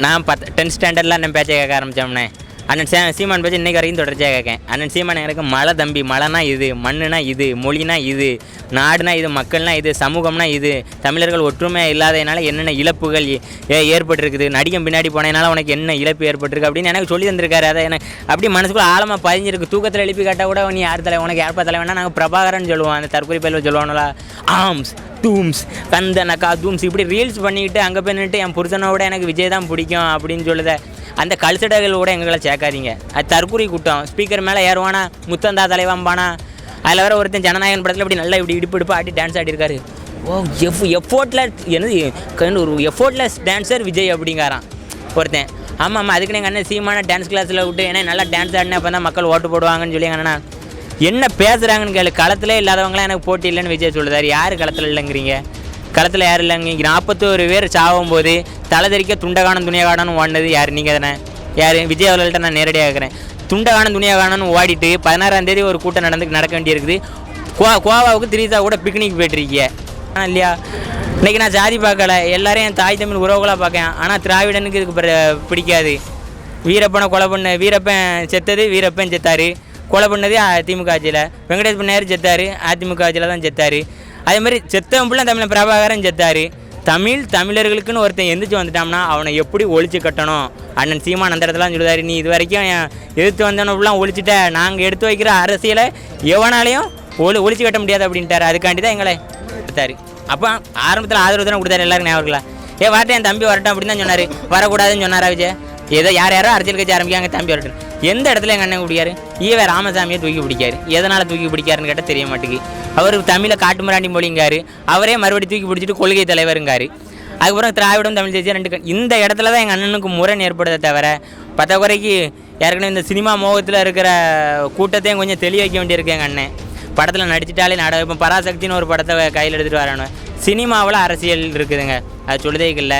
நான் பத் டென்த் ஸ்டாண்டர்டில் நம்ம பேச்சை கேட்க ஆரம்பித்தோம்னே அண்ணன் சே சீமான் பேச்சு இன்னைக்கு வரைக்கும் தொடர்ச்சியாக கேட்கேன் அண்ணன் சீமான் எனக்கு மழை தம்பி மழைனா இது மண்ணுனா இது மொழினா இது நாடுனா இது மக்கள்னா இது சமூகம்னா இது தமிழர்கள் ஒற்றுமையாக இல்லாததுனால என்னென்ன இழப்புகள் ஏ- ஏற்பட்டிருக்குது நடிகம் பின்னாடி போனதுனால உனக்கு என்ன இழப்பு ஏற்பட்டிருக்கு அப்படின்னு எனக்கு சொல்லி தந்திருக்காரு. அதை எனக்கு அப்படி மனசுக்குள்ள ஆழமாக பதிஞ்சிருக்கு. தூக்கத்தில் எழுப்பி கேட்டால் கூட நீ யார் தலை உனக்கு யார்ப்பா தலைவனா நாங்கள் பிரபாகரன் சொல்லுவோம். அந்த தற்கொலை பயில சொல்லுவாங்களா ஆம்ஸ் டூம்ஸ் கந்தனக்கா தூம்ஸ் இப்படி ரீல்ஸ் பண்ணிக்கிட்டு அங்கே போய் நின்றுட்டு என் புருஷனோட எனக்கு விஜய் தான் பிடிக்கும் அப்படின்னு சொல்லுத. அந்த கல்சடைகளோட எங்களை சேர்க்காதீங்க. அது தற்கொலை கூட்டம். ஸ்பீக்கர் மேலே ஏறுவானா? முத்தந்தா தலைவாம்பானா அதில் வேற ஒருத்தன் ஜனநாயகன் படத்தில் இப்படி நல்லா இப்படி இடுப்பு இடுப்பு ஆடி டான்ஸ் ஆடிருக்காரு ஓ எஃப் எஃபோர்ட்டில் என்னது? ஒரு எஃபோர்ட்லெஸ் டான்ஸர் விஜய் அப்படிங்காரான் ஒருத்தன். ஆமாம் ஆமாம் அதுக்கு எங்கள் அண்ணன் சீமான டான்ஸ் கிளாஸில் விட்டு ஏன்னா நல்லா டான்ஸ் ஆடினா அப்போ தான் மக்கள் ஓட்டு போடுவாங்கன்னு சொல்லி அண்ணா என்ன பேசுகிறாங்கன்னு கேளு. களத்திலே இல்லாதவங்களாம் எனக்கு போட்டி இல்லைன்னு விஜய் சொல்லுதாரு. யார் களத்தில் இல்லைங்கிறீங்க? களத்தில் யார் இல்லைங்க. நாற்பத்தோரு பேர் சாகும் போது தலைதறிக்க துண்டகானம் துணியகானம்னு ஓடினது யார்? நீங்கள் தானே? யார்? விஜய் அவர்கள்ட்ட நான் நேரடியாக கேட்குறேன் துண்டகானம் துணியகானம்னு ஓடிட்டு பதினாறாம் தேதி ஒரு கூட்டம் நடந்து நடக்க வேண்டியிருக்குது. கோ கோவாவுக்கு திரிசா கூட பிக்னிக் போயிட்டுருக்கீங்க ஆனால் இல்லையா? இன்றைக்கி நான் ஜாதி பார்க்கல. எல்லாரையும் என் தாய் தமிழ் உறவுகளாக பார்க்கேன். ஆனால் திராவிடனுக்கு இதுக்கு பிடிக்காது. வீரப்பனை கொலை பண்ண வீரப்பன் செத்தது வீரப்பன் செத்தாரு. கொலை பண்ணது அ- திமுக ஆட்சியில். வெங்கடேஷ் பண்ணார் செத்தாரு அதிமுக ஆட்சியில் தான் செத்தாரு. அதே மாதிரி செத்தவன் பிள்ளை தமிழன் பிரபாகரன் செத்தாரு. தமிழ் தமிழர்களுக்குன்னு ஒருத்தன் எந்திரிச்சு வந்துட்டான்னா அவனை எப்படி ஒழிச்சு கட்டணும்? அண்ணன் சீமான் அந்த இடத்துலாம் சொல்லுவார் நீ இது வரைக்கும் என் எதிர்த்து வந்தவன ஒழிச்சிட்ட. நாங்கள் எடுத்து வைக்கிற அரசியலை எவனாலையும் ஒளி ஒழிச்சு கட்ட முடியாது அப்படின்ட்டாரு. அதுக்காண்டி தான் எங்களை கொடுத்தாரு. அப்போ ஆரம்பத்தில் ஆதரவு தானே கொடுத்தாரு எல்லாருக்கும் ஞாபகம் ஏ வரட்டும் என் தம்பி வரட்டும் அப்படின்னு தான் சொன்னார். வரக்கூடாதுன்னு சொன்னாரா விஜய்? ஏதோ யார் யாரோ அரசியல் கட்சி ஆரம்பிக்காங்க தம்பி வரட்டும் எந்த இடத்துல எங்கள் அண்ணன் பிடிக்காரு ஈவே ராமசாமியை தூக்கி பிடிக்காரு. எதனால் தூக்கி பிடிக்காருன்னு கேட்டால் தெரிய மாட்டேங்குது. அவர் தமிழை காட்டு மிராண்டி மொழிங்காரு. அவரே மறுபடி தூக்கி பிடிச்சிட்டு கொள்கை தலைவருங்காரு. அதுக்கப்புறம் திராவிடம் தமிழ் தேசியம் ரெண்டு இந்த இடத்துல தான் எங்கள் அண்ணனுக்கு முரண் ஏற்படுதே தவிர பத்தக்குறைக்கு ஏற்கனவே இந்த சினிமா மோகத்தில் இருக்கிற கூட்டத்தையும் கொஞ்சம் தெளிய வைக்க வேண்டியிருக்கு எங்கள் அண்ணன். படத்தில் நடிச்சிட்டாலே நாடகம். இப்போ பராசக்தின்னு ஒரு படத்தை கையில் எடுத்துகிட்டு வரணும் சினிமாவில் அரசியல் இருக்குதுங்க. அது சொல்லுதே இல்லை.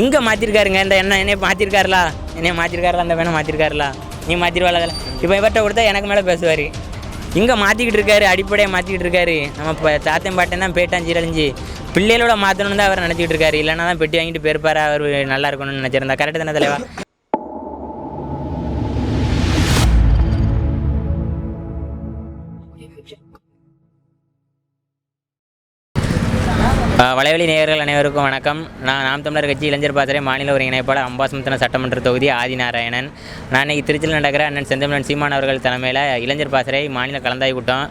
இங்கே மாற்றிருக்காருங்க இந்த என்ன என்னைய மாற்றிருக்காருலா என்னைய மாற்றிருக்காருல அந்த வேணா மாற்றிருக்காருலா நீ மாற்றிருவாள் இப்போ இவர்கிட்ட கொடுத்தா எனக்கு மேலே பேசுவார். இங்கே மாற்றிக்கிட்டு இருக்காரு அடிப்படையை மாற்றிக்கிட்டு இருக்காரு. நம்ம இப்போ தாத்தன் பாட்டன் தான் பேட்டான் சீரழிஞ்சு பிள்ளைகளோட மாற்றணும்னு தான் அவர் நினச்சிக்கிட்டு இருக்காரு. இல்லைன்னா தான் பெட்டி வாங்கிட்டு போயிருப்பார். அவர் நல்லா இருக்கணும்னு நினச்சிருந்தா. கரெக்டு தானே தலைவா? வலைவழி நேயர்கள் அனைவருக்கும் வணக்கம். நான் நாம் தமிழர் கட்சி இளைஞர் பாத்திரை மாநில ஒருங்கிணைப்பாளர் அம்பாசமுத்தின சட்டமன்ற தொகுதி ஆதிநாராயணன். நான் இன்னைக்கு திருச்சியில் நடக்கிற அண்ணன் செந்தமிழன் சீமான் அவர்கள் தலைமையில் இளைஞர் பாசறை மாநில கலந்தாய் கூட்டம்.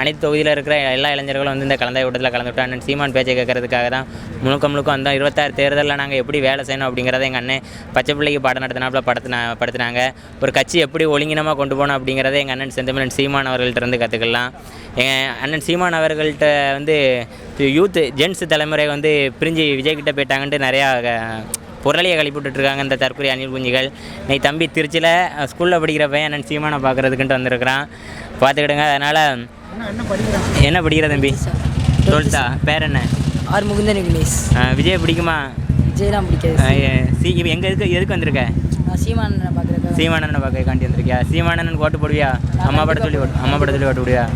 அனைத்து தொகுதியில் இருக்கிற எல்லா இளைஞர்களும் வந்து இந்த கலந்தாய் கூட்டத்தில் கலந்துவிட்டோம் அண்ணன் சீமான் பேச்சை கேட்கறதுக்காக தான் முழுக்க முழுக்க வந்தோம். இருபத்தாறு தேர்தலில் நாங்கள் எப்படி வேலை செய்யணும் அப்படிங்கிறத எங்கள் அண்ணன் பச்சை பிள்ளைக்கு பாடம் நடத்தினாப்புல படுத்தினா படுத்தினாங்க. ஒரு கட்சி எப்படி ஒழுங்கினமாக கொண்டு போகணும் அப்படிங்கிறத எங்கள் அண்ணன் செந்தமிழன் சீமான் அவர்கள்ட்ட இருந்து கற்றுக்கலாம் எங்கள் அண்ணன் சீமான் அவர்கள்ட்ட வந்து யூத்து ஜென்ஸ் தலைமுறை வந்து பிரிஞ்சு விஜய் கிட்ட போயிட்டாங்கன்ட்டு நிறையா புரளியை கழிப்பிட்டு இருக்காங்க இந்த தற்கொலை அணில் குஞ்சுகள். நீ தம்பி திருச்சியில் ஸ்கூலில் படிக்கிற பையன் அண்ணன் சீமானை பார்க்குறதுக்குன்ட்டு வந்திருக்கிறான். பார்த்துக்கிடுங்க அதனால் என்ன படிக்கிற தம்பி? டுவெல்த்தா பேர் என்ன? ஆறு முகுந்தன் விக்னேஷ் விஜய் பிடிக்குமா? விஜய்லாம் பிடிக்காது. சி எங்கே எதுக்கு எதுக்கு வந்திருக்க? நான் சீமான் பார்க்குறேன் சீமானனை பார்க்க காண்டி வந்திருக்கியா? சீமானன் ஓட்டு போடுவியா? அம்மா சொல்லி ஓட்டு அம்மா சொல்லி ஓட்டு போடுவியா?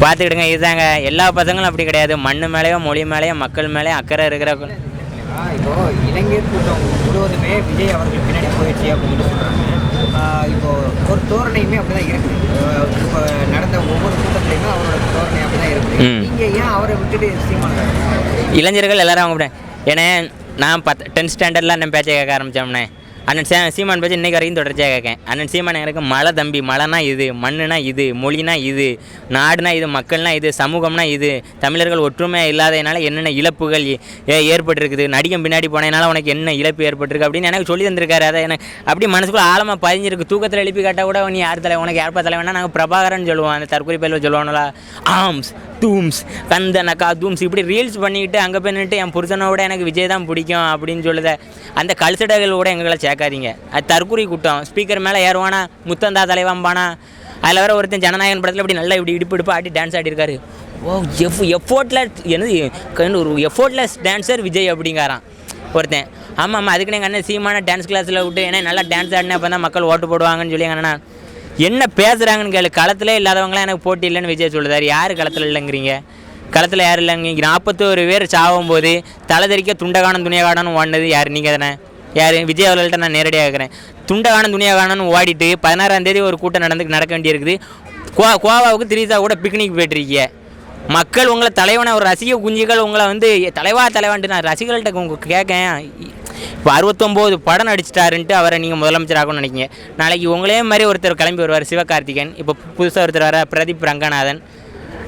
பார்த்துக்கிடுங்க இதுதாங்க. எல்லா பசங்களும் அப்படி கிடையாது. மண்ணு மேலேயும் மொழி மேலேயும் மக்கள் மேலேயும் அக்கறை இருக்கிற இப்போ இளைஞர் கூட்டம் முழுவதுமே விஜய் அவர்கள் பின்னாடி போயிடுச்சு அப்படின்னு சொல்றாங்க. ஆஹ் இப்போ ஒரு தோரணையுமே அப்படிதான் இருக்குது ஆஹ் இப்போ நடந்த ஒவ்வொரு கூட்டத்திலையுமே அவரோட தோரணை அப்படிதான் இருக்குது ம். நீங்க ஏன் அவரை விட்டுட்டு சீமான இளைஞர்கள் எல்லாரும் அவங்க ஏன்னா நான் பத்து டென்த் ஸ்டாண்டர்டில் அண்ணன் பேச்சை கேட்க ஆரம்பித்தோம்னே அண்ணன் சே சீமான் பற்றி இன்றைக்கு வரைக்கும் தொடர்ச்சியாக கேட்கேன். அண்ணன் சீமான் எனக்கு மழை தம்பி மழைனா இது மண்ணுனா இது மொழினா இது நாடுனா இது மக்கள்னா இது சமூகம்னா இது தமிழர்கள் ஒற்றுமையாக இல்லாததுனால என்னென்ன இழப்புகள் ஏ- ஏற்பட்டிருக்குது நடிகம் பின்னாடி போனதுனால உனக்கு என்ன இழப்பு ஏற்பட்டிருக்கு அப்படின்னு எனக்கு சொல்லி தந்திருக்காரு. அதை எனக்கு அப்படி மனசுக்குள்ள ஆழமாக பதிஞ்சிருக்கு. தூக்கத்தில் எழுப்பி கேட்டால் கூட நீ யார் தலை உனக்கு யார்ப்பா தலைவனா நாங்கள் பிரபாகரன் சொல்லுவோம். அந்த தற்கொலை பேரில் சொல்லுவாங்களா ஆம்ஸ் டூம்ஸ் கந்தனக்கா தூம்ஸ் இப்படி ரீல்ஸ் பண்ணிக்கிட்டு அங்கே போய் நின்றுட்டு என் புருஷனோட எனக்கு விஜய் தான் பிடிக்கும் அப்படின்னு சொல்லுத அந்த கல்சடைகளோட எங்களை சேர்க்காதீங்க அது தற்கொலை கூட்டம் ஸ்பீக்கர் மேலே ஏறுவானா முத்தந்தா தலைவாம்பானா? அதில் வேற ஒருத்தன் ஜனநாயகன் படத்தில் இப்படி நல்லா இப்படி இடுப்பு இடுப்பு ஆடி டான்ஸ் ஆடிருக்காரு. ஓ எஃப் எஃபோர்ட்டில் என்னது ஒரு எஃபோர்ட்லெஸ் டான்ஸர் விஜய் அப்படிங்காரான் ஒருத்தன். ஆமாம் ஆமாம் அதுக்கு எங்கள் அண்ணன் சீமான டான்ஸ் கிளாஸில் விட்டு ஏன்னா நல்லா டான்ஸ் ஆடினா அப்போ தான் மக்கள் ஓட்டு போடுவாங்கன்னு சொல்லி எங்கள் என்ன பேசுகிறாங்கன்னு கேளு. களத்திலே இல்லாதவங்களாம் எனக்கு போட்டி இல்லைன்னு விஜய் சொல்லுதார். யார் களத்தில் இல்லைங்கிறீங்க? களத்தில் யாரும் இல்லைங்க நாற்பத்தோரு பேர் சாகும் போது தலை தெறிக்க துண்டகானம் துணியகானம்னு ஓடினது யார்? நீங்கள் தானே. யார்? விஜய் அவர்கள்ட்ட நான் நேரடியாக கேட்குறேன் துணியாக துணியகானம்னு ஓடிட்டு பதினாறாம் தேதி ஒரு கூட்டம் நடந்து நடக்க வேண்டியிருக்குது கோ கோவாவுக்கு திரிசா கூட பிக்னிக் போயிட்டுருக்கீங்க மக்கள் உங்களை தலைவனை ஒரு ரசிக குஞ்சுகள் உங்களை வந்து தலைவா தலைவான்ட்டு நான் ரசிகர்கள்ட்ட உங்களுக்கு கேட்கேன் இப்போ அறுபத்தொம்போது படம் நடிச்சிட்டாருன்ட்டு அவரை நீங்கள் முதலமைச்சராகணும்னு நினைக்கிங்க நாளைக்கு உங்களே மாதிரி ஒருத்தர் கிளம்பி வருவார் சிவகார்த்திகேயன். இப்போ புதுசாக ஒருத்தர் வர பிரதீப் ரங்கநாதன்.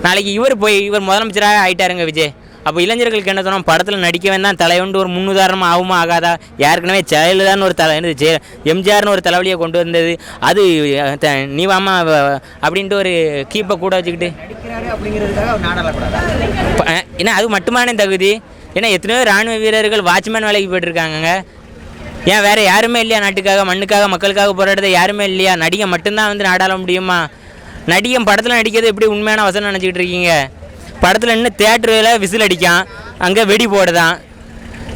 நாளைக்கு இவர் போய் இவர் முதலமைச்சராக ஆயிட்டாருங்க விஜய். அப்போ இளைஞர்களுக்கு என்ன சொன்னோம்? படத்தில் நடிக்கவே தான் தலைவன்ட்டு ஒரு முன்னுதாரணம் ஆகுமா ஆகாதா? ஏற்கனவே ஜெயலலிதான்னு ஒரு தலை என்னது ஜெய எம்ஜிஆர்னு ஒரு தலைவலியை கொண்டு வந்தது. அது அஹ், த- நீ வாமா வ- அப்படின்ட்டு ஒரு கீப்பை கூட வச்சுக்கிட்டு. ஏன்னா அது மட்டுமான தகுதி? ஏன்னா எத்தனையோ ராணுவ வீரர்கள் வாட்ச்மேன் வேலைக்கு போயிட்டுருக்காங்கங்க. ஏன் வேற யாருமே இல்லையா நாட்டுக்காக மண்ணுக்காக மக்களுக்காக போராடுறது யாருமே இல்லையா? நடிகை மட்டும்தான் வந்து நாடாள முடியுமா? நடிகன் படத்தில் நடிக்கிறது எப்படி உண்மையான வசனம் நினச்சிக்கிட்டு இருக்கீங்க? படத்தில் என்ன தேட்டரில் விசில் அடிக்கான். அங்கே வெடி போடுதான்.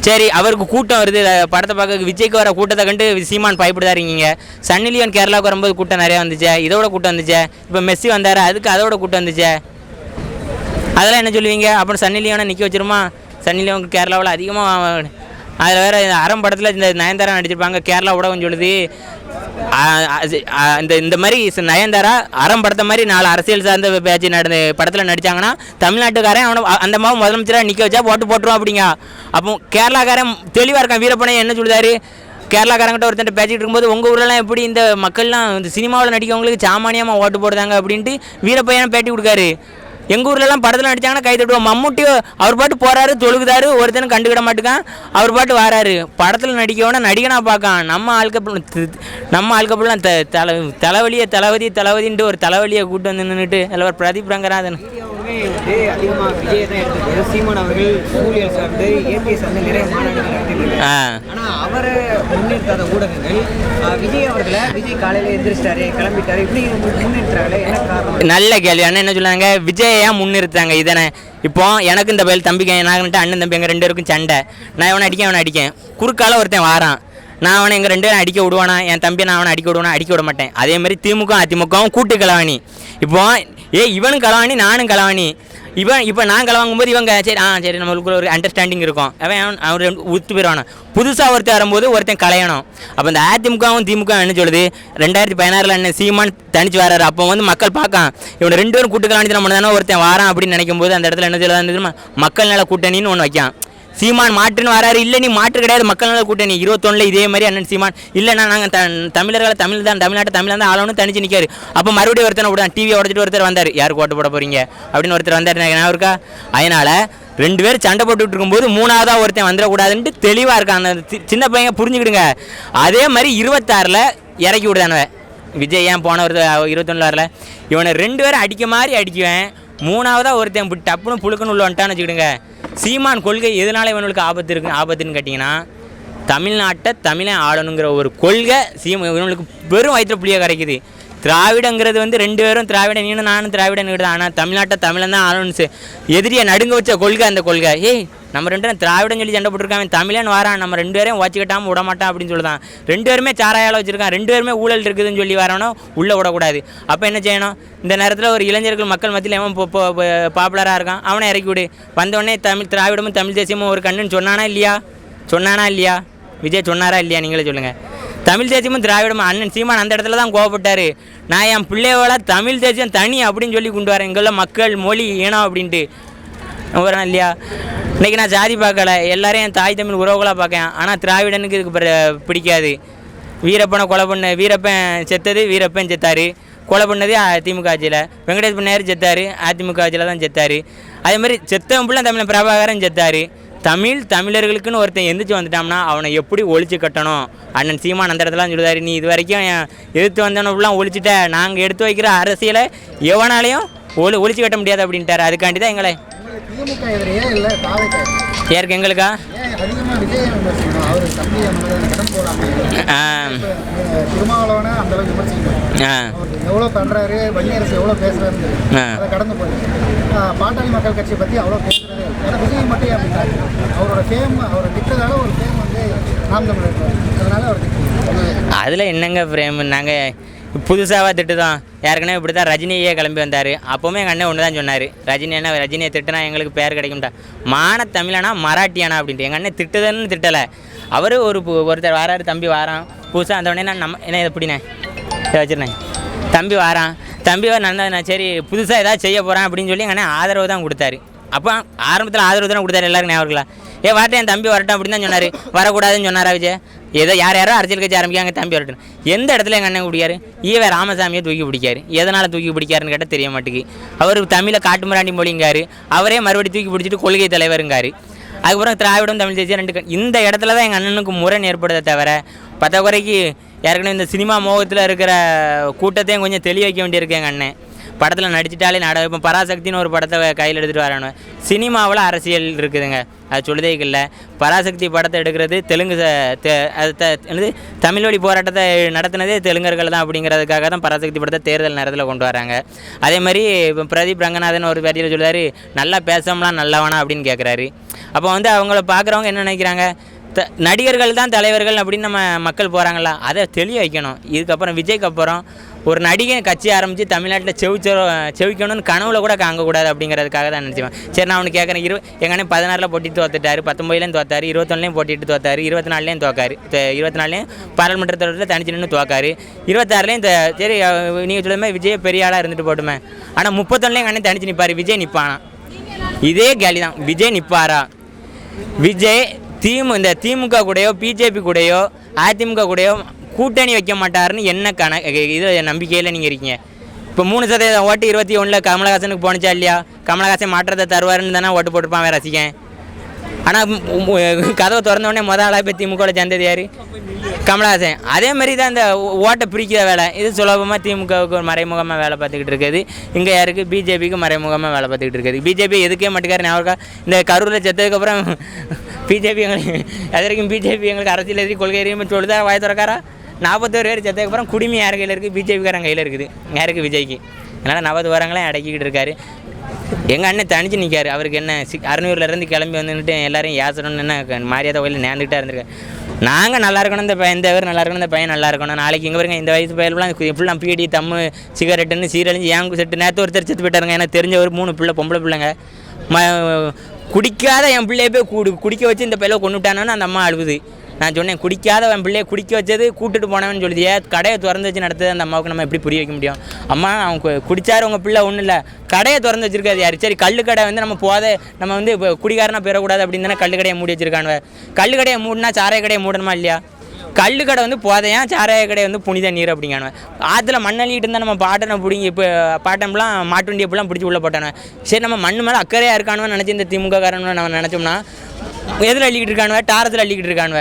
சரி அவருக்கு கூட்டம் வருது. படத்தை பார்க்க விஜய்க்கு வர கூட்டத்தை கண்டு சீமான் பயப்படுதா இருக்கீங்க சன்னி லியோன் கேரளாவுக்கு வரும்போது கூட்டம் நிறையா வந்துச்சே. இதோட கூட்டம் வந்துச்சே. இப்போ மெஸ்ஸி வந்தார்? அதுக்கு அதோட கூட்டம் வந்துச்சே. அதெல்லாம் என்ன சொல்லுவீங்க? அப்புறம் சன்னி லியோனை நிற்க வச்சிருமா? சன்னி லியோனுக்கு கேரளாவில் அதிகமாக அதில் வேறு அறம் படத்தில் இந்த நயன்தாரா நடிச்சிருப்பாங்க. கேரளா ஊடகம் சொல்லுது. இந்த இந்த மாதிரி ச- நயன்தாரா அறம் படத்தை மாதிரி நாலு அரசியல் சார்ந்த பேச்சு நடந்த படத்தில் நடித்தாங்கன்னா தமிழ்நாட்டுக்காரன் அவனை அந்த மாவு முதலமைச்சராக நிற்க வச்சா போட்டு போட்டுருவோம் அப்படிங்க. அப்போ கேரளாக்காரன் தெளிவாக இருக்கான் வீரப்பனை என்ன சொல்லுதாரு கேரளாக்காரங்கிட்ட ஒருத்தன் பேசிகிட்டு இருக்கும்போது உங்கள் ஊரெல்லாம் எப்படி இந்த மக்கள்லாம் இந்த சினிமாவில் நடிக்கவங்களுக்கு சாமானியமாக ஓட்டு போடுறாங்க? அப்படின்ட்டு வீரப்பையனை பேட்டி கொடுக்காரு. எங்கள் ஊர்லலாம் படத்தில் நடித்தாங்கன்னா கை தட்டுவோம். மம்முட்டி அவர் பாட்டு போகிறாரு தொழுகுதாரு ஒருத்தனும் கண்டுக்கிட மாட்டேங்கான் அவர் பாட்டு வராரு. படத்தில் நடிக்கவோனா நடிகனா பார்க்கான். நம்ம ஆள்கப்ப நம்ம ஆள்கப்பெல்லாம் த தலை தலைவலியை தளபதி தளபதின்ட்டு ஒரு தலைவலியை கூப்பிட்டு வந்து நின்றுட்டு அதில் ஒரு பிரதீப் ரங்கராஜன். மீடியாவுமே வந்து அதிகமாக விஜயை தான் எடுத்துருக்கு சீமான் அவர்கள் சூரியல் சார்ந்து இயற்கை சார்ந்து நிறைய மாநாடுகள் நடத்திட்டு ஆனால் அவரை முன்னிறுத்தாத ஊடகங்கள் விஜய் அவர்களை விஜய் காலையில் எந்திரிச்சிட்டாரு கிளம்பிட்டாரு இப்படி முன்னிறுத்துறாங்களே என்ன காரணம்? நல்ல கேள்வி. அண்ணன் என்ன சொன்னாங்க? விஜயை ஏன் முன்னிறுத்தாங்க இதனை. இப்போ எனக்கு இந்த பயில் தம்பிக்கு என்னாகன்ட்டு அண்ணன் தம்பி எங்கள் ரெண்டு பேருக்கும் சண்டை. நான் இவனை அடிக்க அவனை அடிக்கேன் குறுக்கால ஒருத்தன் வாரான். நான் அவனை எங்கள் ரெண்டு பேரும் அடிக்க விடுவானா? என் தம்பி நான் அவனை அடிக்க விடுவானா? அடிக்க விட மாட்டேன். அதே மாதிரி திமுக அதிமுகவும் கூட்டு கலவாணி இப்போ ஏ இவனும் கலவாணி நானும் கலவாணி. இவன் இப்போ நான் கலவாங்கும் போது இவங்க சரி ஆ சரி நம்மளுக்குள்ள ஒரு அண்டர்ஸ்டாண்டிங் இருக்கும். அவன் அவன் அவன் ரெண்டு உத்து புதுசாக ஒருத்தன் வரும்போது ஒருத்தன் கலையணும். அப்போ இந்த அதிமுகவும் திமுக என்ன சொல்லுது? ரெண்டாயிரத்தி பதினாறில் என்ன சீமான் தனிச்சு வராரு. அப்போ வந்து மக்கள் பார்க்கான். இவனை ரெண்டு பேரும் கூட்டு கலாணித்தனம் நம்ம தானே ஒருத்தன் வாரான் அப்படின்னு நினைக்கும் போது அந்த இடத்துல என்ன சொல்லுது மக்கள் நல கூட்டணின்னு ஒன்று வைக்கான். சீமான் மாற்றுன்னு வராரு. இல்லை நீ மாற்று கிடையாது. மக்கள் நல கூட்டணி. இருபத்தொன்னில் இதே மாதிரி அண்ணன் சீமான். இல்லைனா நாங்கள் த தமிழர்களை தமிழ் தான் தமிழ்நாட்டை தமிழ் தான் ஆளணும் தனிச்சு நிற்காரு அப்போ மறுபடியும் ஒருத்தனை விடுதான். டிவியை உடச்சிட்டு ஒருத்தர் வந்தார். யாருக்கு ஓட்டு போட போறீங்க? அப்படின்னு ஒருத்தர் வந்தார். நான் என்ன இருக்கா? அதனால் ரெண்டு பேரும் சண்டை போட்டுட்டு இருக்கும்போது மூணாவதாக ஒருத்தன் வந்துடக்கூடாதுன்ட்டு தெளிவாக இருக்கான். அந்த சி- சின்ன பையன் புரிஞ்சுக்கிடுங்க. அதே மாதிரி இருபத்தாறில் இறக்கி விடுதானவன் விஜய் ஏன் போன ஒரு இருபத்தொன்னில் வரல? இவனை ரெண்டு பேரும் அடிக்க மாதிரி அடிக்குவேன். மூணாவதாக ஒருத்தன் டப்புன்னு புழுக்குன்னு உள்ள வந்துட்டான்னு வச்சுக்கிடுங்க. சீமான் கொள்கை எதனால் இவனுக்கு ஆபத்து இருக்கு ஆபத்துன்னு கேட்டிங்கன்னா தமிழ்நாட்டை தமிழை ஆளணுங்கிற ஒரு கொள்கை சீமா இவனுக்கு வெறும் வயிற்று புள்ளியாக கிடைக்குது திராவிடங்கிறது வந்து ரெண்டு பேரும் திராவிட நீனும் நானும் திராவிடன்னு ஆனால் தமிழ்நாட்டை தமிழன் தான் ஆளணும் எதிரியை நடுங்க வச்ச கொள்கை அந்த கொள்கை. ஏய் நம்ம ரெண்டு பேரும் திராவிடம் சொல்லி சண்டை போட்டிருக்காங்க தமிழன் வாரான் நம்ம ரெண்டு பேரையும் வச்சுக்கிட்டாமல் விட மாட்டான் அப்படின்னு சொல்லுதான். ரெண்டு பேருமே சாராயால வச்சுருக்கான் ரெண்டு பேருமே ஊழல் இருக்குதுன்னு சொல்லி வரானோ உள்ளே விடக்கூடாது. அப்போ என்ன செய்யணும்? இந்த நேரத்தில் ஒரு இளைஞர்கள் மக்கள் மத்தியில் எவன் பாப்புலராக இருக்கான்? அவனை இறக்கி விடு. வந்தவொடனே தமிழ் திராவிடமும் தமிழ் தேசியமும் ஒரு கண்ணுன்னு சொன்னானா இல்லையா? சொன்னானா இல்லையா? விஜய் சொன்னாரா இல்லையா? நீங்களே சொல்லுங்கள் தமிழ் தேசியமும் திராவிடமும் அண்ணன் சீமான் அந்த இடத்துல தான் கோவப்பட்டார். நான் என் பிள்ளையோட தமிழ் தேசியம் தனி அப்படின்னு சொல்லி கொண்டு வரேன். இங்குள்ள மக்கள் மொழி இனம் அப்படின்ட்டு. வரேன் இல்லையா? இன்றைக்கி நான் ஜாதி பார்க்கல. எல்லாரையும் என் தாய் தமிழ் உறவுகளாக பார்க்கேன் ஆனால் திராவிடனுக்கு இதுக்கு பிடிக்காது. வீரப்பனை கொலை பண்ண வீரப்பன் செத்தது வீரப்பன் செத்தாரு. கொலை பண்ணது அ- திமுக ஆட்சியில். வெங்கடேஷ் பண்ணாரு செத்தார் அதிமுக ஆட்சியில் தான் செத்தார். அதே மாதிரி செத்தவன் பிள்ளை தமிழன் பிரபாகரன் செத்தாரு. தமிழ் தமிழர்களுக்குன்னு ஒருத்தன் எந்திரிச்சு வந்துட்டான்னா அவனை எப்படி ஒழிச்சு கட்டணும்? அண்ணன் சீமான் அந்த இடத்துலாம் சொல்லுவார் நீ இது வரைக்கும் என் எதிர்த்து வந்தவனெல்லாம் ஒழிச்சிட்ட நாங்கள் எடுத்து வைக்கிற அரசியலை எவனாலையும் ஒளி ஒழிச்சு கட்ட முடியாது அப்படின்ட்டாரு. அதுக்காண்டி தான் எங்களை உங்களுக்கு இல்லை எங்களுக்கா? ஏன் அவர் அந்த அளவுக்கு எவ்வளோ பண்ணுறாரு வன்னியரசு எவ்வளோ பேசுறாருன்னு அதை கடந்து போயிருக்கு பாட்டாளி மக்கள் கட்சியை பற்றி அவ்வளோ பேசுறதே ஏன்னா விஜய் மட்டும் ஏன் அவரோட ஃபேம் அவரை திட்டதால ஒரு ஃபேம் வந்து நாம் தமிழர் அதனால அவர் அதில் என்னங்க பிரேம்? நாங்கள் புதுசாக திட்டுதான். ஏற்கனவே இப்படி தான் ரஜினியே கிளம்பி வந்தார். அப்போவுமே எங்கள் அண்ணன் ஒன்று தான் சொன்னார். ரஜினி என்ன ரஜினியை திட்டுனா எங்களுக்கு பேர் கிடைக்கும்டா மான தமிழனா மராட்டியானா அப்படின்ட்டு. எங்கள் அண்ணன் திட்டுதன்னு திட்டலை. அவர் ஒரு பு- ஒருத்தர் வாராரு தம்பி வாரான். புதுசாக அந்த உடனே நான் நம்ம என்ன இதை எப்படிண்ணே வச்சிருந்தேன் தம்பி வாரான். தம்பி வர நான் சரி புதுசாக ஏதாவது செய்ய போகிறேன் அப்படின்னு சொல்லி எங்கள் அண்ணன் ஆதரவு தான் கொடுத்தாரு. அப்போ ஆரம்பத்தில் ஆதரவு தானே கொடுத்தாரு எல்லாருக்கும் ஞாபகம் ஏ வரட்டும் என் தம்பி வரட்டும் அப்படின்னு தான் சொன்னார். வரக்கூடாதுன்னு சொன்னாரா விஜய்? ஏதோ யார் யாரோ அரசியல் கட்சி ஆரம்பிக்காங்க தம்பி வரட்டும் எந்த இடத்துல எங்கள் அண்ணன் பிடிக்காரு ஈவே ராமசாமியை தூக்கி பிடிக்காரு. எதனால் தூக்கி பிடிக்காருன்னு கேட்டால் தெரிய மாட்டேங்குது. அவர் தமிழை காட்டு மிராண்டி மொழிங்காரு. அவரே மறுபடியும் தூக்கி பிடிச்சிட்டு கொள்கை தலைவருங்காரு. அதுக்கப்புறம் திராவிடம் தமிழ் தேசியம் ரெண்டு இந்த இடத்துல தான் எங்கள் அண்ணனுக்கு முரண் ஏற்படுதே தவிர பத்தக்குறைக்கு ஏற்கனவே இந்த சினிமா மோகத்தில் இருக்கிற கூட்டத்தையும் கொஞ்சம் தெளி வைக்க வேண்டியிருக்கு எங்கள் அண்ணன். படத்தில் நடிச்சிட்டாலே நாடகம். இப்போ பராசக்தின்னு ஒரு படத்தை கையில் எடுத்துகிட்டு வரணும் சினிமாவில் அரசியல் இருக்குதுங்க. அது சொல்லுதே இல்லை. பராசக்தி படத்தை எடுக்கிறது தெலுங்கு அது தமிழ் வழி போராட்டத்தை நடத்தினதே தெலுங்கர்கள் தான் அப்படிங்கிறதுக்காக தான் பராசக்தி படத்தை தேர்தல் நேரத்தில் கொண்டு வராங்க. அதே மாதிரி இப்போ பிரதீப் ரங்கநாதன் ஒரு பேட்டியில் சொல்லுவார் நல்லா பேசம்லாம் நல்லவனா? அப்படின்னு கேட்குறாரு அப்போ வந்து அவங்கள பார்க்குறவங்க என்ன நினைக்கிறாங்க? த நடிகர்கள் தான் தலைவர்கள் அப்படின்னு நம்ம மக்கள் போகிறாங்களா அதை தெளிய வைக்கணும். இதுக்கப்புறம் விஜய்க்கு அப்புறம் ஒரு நடிகன் கட்சி ஆரம்பித்து தமிழ்நாட்டில் செவிச்ச செவிக்கணும்னு கனவுல கூட காங்கக்கூடாது அப்படிங்கிறதுக்காக தான் நினச்சிவேன் சரி நான் அவனுக்கு கேட்குறேன் இரு எங்கள் அண்ணன் பதினாறில் போட்டி தோத்துட்டாரு பத்தொம்பதுலேயும் தோத்தாரு இருபத்தொன்னுலேயும் போட்டிட்டு தோத்தாரு இருபத்தி நாலுலேயும் தோக்காரு இருபத்தி நாலுலேயும் பாராளுமன்ற தொடரில் தனிச்சு நின்று தோக்காரு. இருபத்தாறுலேயும் சரி நீங்கள் சொல்லுமே விஜய் பெரிய ஆளாக இருந்துட்டு போட்டுமே. ஆனால் முப்பத்தொன்னுலேயும் எங்கள் அண்ணன் தனிச்சு நிற்பார் விஜய் நிற்பானா இதே கேலி தான். விஜய் நிற்பாரா விஜய் திமு இந்த திமுக கூடயோ பிஜேபி கூடயோ அதிமுக கூடயோ கூட்டணி வைக்க மாட்டாருன்னு என்ன கண இது நம்பிக்கையில் நீங்கள் இருக்கீங்க? இப்போ மூணு சதவீதம் ஓட்டு இருபத்தி ஒன்றில் கமலஹாசனுக்கு போணுச்சா இல்லையா? கமலஹாசன் மாற்றத்தை தருவாருன்னு தானே ஓட்டு போட்டிருப்பான் வேறு ஆனால் கதவை திறந்தவொடனே முதல் ஆளாக போய் திமுகவில் சேர்ந்தது யார்? கமலஹாசன். அதே மாதிரி தான் இந்த ஓட்டை பிரிக்கிற வேலை. இது சுலபமாக திமுகவுக்கு ஒரு மறைமுகமாக வேலை பார்த்துக்கிட்டு இருக்குது. இங்கே யாருக்கு? பிஜேபிக்கு மறைமுகமாக வேலை பார்த்துக்கிட்டு இருக்குது. பிஜேபி எதுக்கே மாட்டேக்காரு ஞாபகம் இந்த கரூரில் செத்ததுக்கப்புறம் பிஜேபி எங்களுக்கு அது வரைக்கும் பிஜேபி எங்களுக்கு அரசியல் எதிரி கொள்கை எறியும் சொல்லுதா வாய் திறக்காரா? நாற்பத்தோரு பேர் செத்ததுக்கப்புறம் குடிமை யார் கையில் இருக்குது பிஜேபிக்காரன் கையில் இருக்குது. யாருக்கு விஜய்க்கு? அதனால் நாற்பது வாரங்களையும் அடக்கிக்கிட்டு இருக்காரு. எங்கள் அண்ணன் தனிச்சு நிற்காரு அவருக்கு என்ன சி அறநூறுலேருந்து கிளம்பி வந்துட்டு எல்லாரையும் ஏசணும்னு என்ன க- மாரியாதை கோயில் நேர்ந்துக்கிட்டே இருந்திருக்காரு. நாங்கள் நல்லா இருக்கணும் இந்த பையன் இந்த பேர் நல்லா இருக்கணும் இந்த பையன் நல்லா இருக்கணும். நாளைக்கு இங்கே வருங்க இந்த வயசு பையன்லாம் எப்படிலாம் பீடி தம்மு சிகரெட்டுன்னு சீரழிஞ்சு ஏன் செட்டு நேற்று ஒருத்தர் செத்து போயிட்டாருங்க. எனக்கு தெரிஞ்ச ஒரு மூணு பிள்ளை பொம்பளை பிள்ளைங்க. ம குடிக்காத என் பிள்ளைய போய் குடி குடிக்க வச்சு இந்த பையில கொண்டு விட்டானோன்னு அந்த அம்மா அழுகுது. நான் சொன்னேன் குடிக்காத என் பிள்ளைய குடிக்க வச்சது கூட்டுட்டு போனவன்னு சொல்லுதியே கடையை திறந்து வச்சு நடத்தது அந்த அம்மாவுக்கு நம்ம எப்படி புரிய வைக்க முடியும்? அம்மா அவன் குடித்தாரு குடிச்சாரு உங்கள் பிள்ளை ஒன்றும் இல்லை. கடையை திறந்து வச்சிருக்காது யார்? சரி கல் கடை வந்து நம்ம போத நம்ம வந்து இப்போ குடிகாரனா பெறக்கூடாது அப்படின்னு தானே கள்ளு கடையை மூடி வச்சிருக்கானுவ. கல் கடையை மூடினா சாராய கடையை மூடணுமா இல்லையா? கல் கடை வந்து போதையான் சாராய கடை வந்து புனித நீர் அப்படிங்கானுவேன் ஆற்றுல மண்ணள்ளிட்டு இருந்தால் நம்ம பாட்டனை பிடிங்கி இப்போ பாட்டம்லாம் மாட்டு வண்டி எப்படிலாம் பிடிச்சி உள்ளே போட்டானு சரி நம்ம மண் மேலே அக்கறையாக இருக்கானுவன் நினச்சி இந்த திமுக காரன் நம்ம நினச்சோம்னா எதில் அள்ளிக்கிட்டு இருக்கானுவ? டாரத்தில் அள்ளிக்கிட்டு இருக்கானுவ.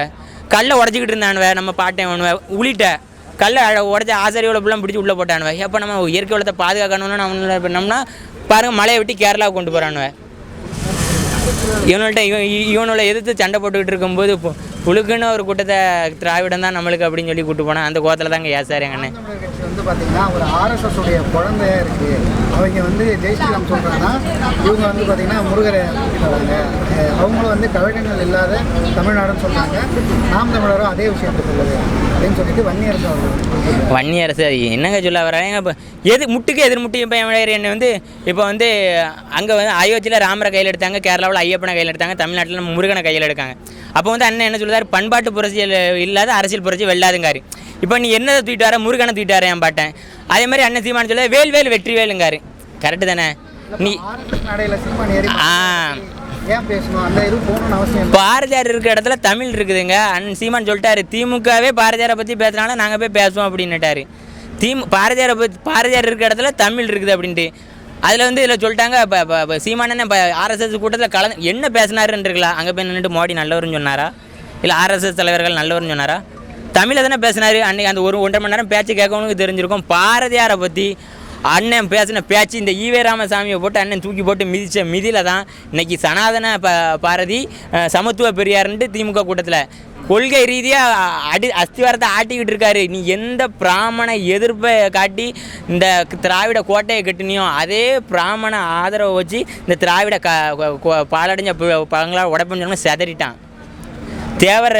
கல்லை உடச்சிக்கிட்டு இருந்தானுவ நம்ம பாட்டேன் வேணுவ உளிட்ட. கல்லை உடச்ச ஆசாரியோட பிள்ளை பிடிச்சி உள்ளே போட்டானுவ. எப்போ நம்ம இயற்கை வளத்தை பாதுகாக்கணும்னு நம்ம பண்ணோம்னா பாருங்க மலையை விட்டு கேரளாவுக்கு கொண்டு போகிறானுவ இவனோட இவன் இ- இவனோட எதிர்த்து சண்டை போட்டுக்கிட்டு இருக்கும்போது இப்போ புழுக்குன்னு ஒரு கூட்டத்தை திராவிடம் தான் நம்மளுக்கு அப்படின்னு சொல்லி கூப்பிட்டு போனேன் அந்த கோத்தில் தாங்க ஏசார் எங்கள் அண்ணன். வந்து பார்த்தீங்கன்னா ஒரு ஆர்எஸ்எஸ் உடைய குழந்தையா இருக்கு. அவங்க வந்து ஜெய் ஸ்ரீராம் சொல்றாங்கன்னா இவங்க வந்து பார்த்தீங்கன்னா முருகரை வராங்க அவங்களும் வந்து கழகங்கள் இல்லாத தமிழ்நாடுன்னு சொன்னாங்க நாம் தமிழரும் அதே விஷயத்தை சொல்லுது அப்படின்னு சொல்லிட்டு வன்னியரசு அவர்கள் வன்னியரசு என்னங்க சொல்ல வராங்க இப்போ எது முட்டுக்கு எதிர் முட்டு இப்போ என்ன வந்து இப்போ வந்து அங்கே வந்து அயோத்தியில் ராமரை கையில் எடுத்தாங்க கேரளாவில் ஐயப்பனை கையில் எடுத்தாங்க தமிழ்நாட்டில் முருகனை கையில் எடுக்காங்க. அப்போ வந்து அண்ணன் என்ன சொல்லுறாரு பண்பாட்டு புரட்சியல் இல்லாத அரசியல் புரட்சி வெள்ளாதுங்காரு இப்போ நீ என்னதை தூக்கிட்டு வர முருகனை தூக்கிட்டு வர என் பாட்டேன் அதே மாதிரி அண்ணன் சீமான் சொல்ல வேல் வேல் வெற்றி வேலுங்காரு. கரெக்டு தானே? நீ ஆ. பாரதியார் இருக்கிற இடத்துல தமிழ் இருக்குதுங்க. அண்ணன் சீமான் சொல்லிட்டாரு திமுகவே பாரதியாரை பற்றி பேசுனால நாங்கள் போய் பேசுவோம் அப்படின்னுட்டாரு. திமு பாரதியாரை பற்றி பாரதியார் இருக்கிற இடத்துல தமிழ் இருக்குது அப்படின்ட்டு. அதில் வந்து இதில் சொல்லிட்டாங்க இப்போ சீமானன் இப்போ ஆர்எஸ்எஸ் கூட்டத்தில் கலந்து என்ன பேசினாருன்னு இருக்கலாம் அங்கே போய் நின்றுட்டு மோடி நல்லவர்னு சொன்னாரா? இல்லை ஆர்எஸ்எஸ் தலைவர்கள் நல்லவர்னு சொன்னாரா? தமிழில் தானே பேசினார்? அன்றைக்கி அந்த ஒரு ஒன்றரை மணி நேரம் பேச்சு கேட்கவனுக்கு தெரிஞ்சிருக்கும். பாரதியாரை பற்றி அண்ணன் பேசின பேச்சு இந்த ஈவே ராமசாமியை போட்டு அண்ணன் தூக்கி போட்டு மிதித்த மிதியில் தான் இன்னைக்கு சனாதன ப பாரதி சமத்துவ பெரியார்ன்ட்டு திமுக கூட்டத்தில். கொள்கை ரீதியாக அடி அஸ்திவாரத்தை ஆட்டிக்கிட்டு இருக்காரு. நீ எந்த பிராமண எதிர்ப்பை காட்டி இந்த திராவிட கோட்டையை கட்டினியோ அதே பிராமண ஆதரவை வச்சு இந்த திராவிட க பாலடைஞ்ச ப- உடப்புன்னு சொன்னால் செதறிட்டான். தேவர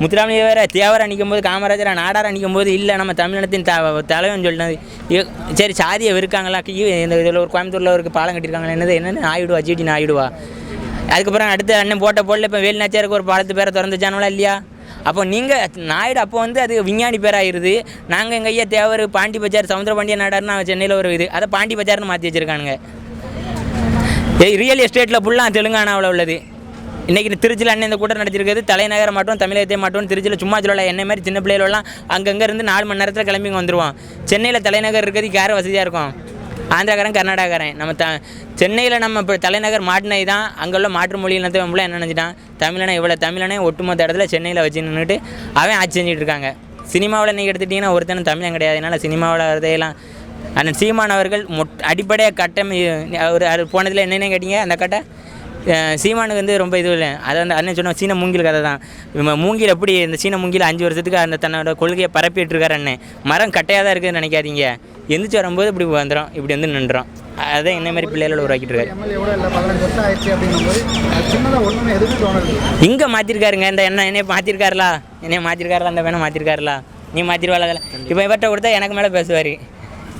முத்துராமலிங்க வேற தேவரை அணிக்கும் போது காமராஜரை நாடாரை அணிக்கும் போது இல்லை நம்ம தமிழினத்தின் த தலைவன் சொல்லினது. சரி சாதியை வெறுக்காங்களா? இந்த இதில் ஒரு கோயம்புத்தூரில் ஒரு பாலம் கட்டியிருக்காங்களா என்னது என்னென்ன ஆயிடுவா ஜிடி ஆயிடுவா அதுக்கப்புறம் அடுத்து அண்ணன் போட்ட போடல இப்போ வேலுநாச்சியாருக்கு ஒரு பாலத்து பேரை திறந்துச்சானுங்களா இல்லையா? அப்போ நீங்கள் நாயுடு அப்போ வந்து அது விஞ்ஞானி பேராயிருது. நாங்கள் எங்கள் ஐயா தேவர் பாண்டி பஜார் சமுத்திர பாண்டிய நாடார்னு சென்னையில் ஒரு இது. அதை பாண்டி பஜார்னு மாற்றி வச்சுருக்கானுங்க. ரியல் எஸ்டேட்டில் ஃபுல்லாக தெலுங்கானாவில் உள்ளது. இன்றைக்கி திருச்சியில் அண்ணன் இந்த கூட்டம் நடத்திருக்கிறது தலைநகர் மாட்டோம் தமிழகத்தை மாட்டோம் திருச்சியில் சும்மா சொல்லலாம் என்ன மாதிரி சின்ன பிள்ளைகளெல்லாம் அங்கங்கே இருந்து நாலு மணி நேரத்தில் கிளம்பி இங்கே வந்துடுவோம் சென்னையில் தலைநகர் இருக்கிறதுக்கு யார் வசதியாக இருக்கும்? ஆந்திராக்காரன் கர்நாடகாரன் நம்ம த சென்னையில் நம்ம இப்போ தலைநகர் மாட்டினை தான். அங்கே உள்ள மாற்று மொழி இனத்தை என்ன நினச்சிட்டான்? தமிழனை இவ்வளோ தமிழனே ஒட்டுமொத்த இடத்துல சென்னையில் வச்சு நின்றுட்டு அவன் ஆட்சி செஞ்சுட்டு இருக்காங்க. சினிமாவில் நீங்கள் எடுத்துட்டிங்கன்னா ஒருத்தனும் தமிழன் கிடையாது. அதனால் சினிமாவில் வரதையெல்லாம் அண்ணன் சீமான் அவர்கள் மொட் அடிப்படையாக கட்டமை அவர் அவர் போனதில் என்னென்ன கேட்டீங்க? அந்த கட்டை? சீமானுக்கு வந்து ரொம்ப இது இல்லை. அதை வந்து அண்ணன் சொன்ன சீன மூங்கில் கதை தான். மூங்கில் எப்படி இந்த சீன மூங்கில் அஞ்சு வருஷத்துக்கு அந்த தன்னோட கொள்கையை பரப்பிட்டு இருக்காரு அண்ணன் மரம் கட்டையாக தான் இருக்குதுன்னு நினைக்காதீங்க. எந்திரிச்சு வரும்போது இப்படி வந்துடும் இப்படி வந்து நின்றோம் அதான் என்ன மாதிரி பிள்ளைகளோட உருவாக்கிட்டு இருக்காரு இங்கே மாற்றிருக்காருங்க. இந்த என்ன என்னைய மாற்றிருக்காருலா? என்னைய மாற்றிருக்காருலா? அந்த வேணா மாற்றிருக்காருலா? நீ மாற்றிருவாள் அதில் இப்போ இவர்கிட்ட கொடுத்தா எனக்கு மேலே பேசுவார்.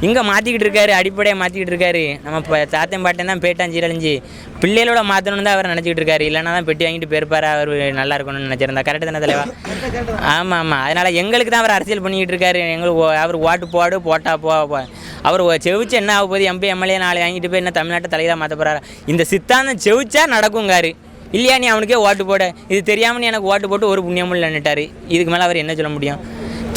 இங்கே மாற்றிக்கிட்டு இருக்காரு அடிப்படையாக மாற்றிக்கிட்டு இருக்காரு. நம்ம இப்போ தாத்தன் பாட்டன் தான் பேட்டான் சீரழிஞ்சு பிள்ளைகளோட மாற்றணும்னு தான் அவர் நினச்சிக்கிட்டு இருக்காரு. இல்லைன்னா தான் பெட்டி வாங்கிட்டு போயிருப்பாரு அவர் நல்லா இருக்கணும்னு நினச்சிருந்தா. கரெக்டு தானே தலைவா? ஆமாம் ஆமாம் அதனால் எங்களுக்கு தான் அவர் அரசியல் பண்ணிக்கிட்டு இருக்காரு. எங்களுக்கு ஓ- அவர் ஓட்டு போடு போட்டா போ அவர் செவிச்சு என்ன ஆக போகுது? எம்பி எம்எல்ஏ நாளை வாங்கிட்டு போய் என்ன தமிழ்நாட்டை தலையாக மாற்ற போகிறாரு இந்த சித்தாந்தம் செவிச்சா நடக்குங்காரு இல்லையா நீ அவனுக்கே ஓட்டு போட? இது தெரியாமல் எனக்கு ஓட்டு போட்டு ஒரு புண்ணியமும் இல்லைன்னுட்டார். இதுக்கு மேலே அவர் என்ன சொல்ல முடியும்?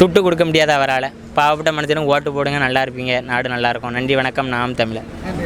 துட்டு கொடுக்க முடியாது அவரால். பாவப்பட்ட மனுஷனுக்கு ஓட்டு போடுங்க நல்லா இருப்பீங்க. நாடு நல்லா இருக்கும். நன்றி வணக்கம். நாம் தமிழன் நன்றி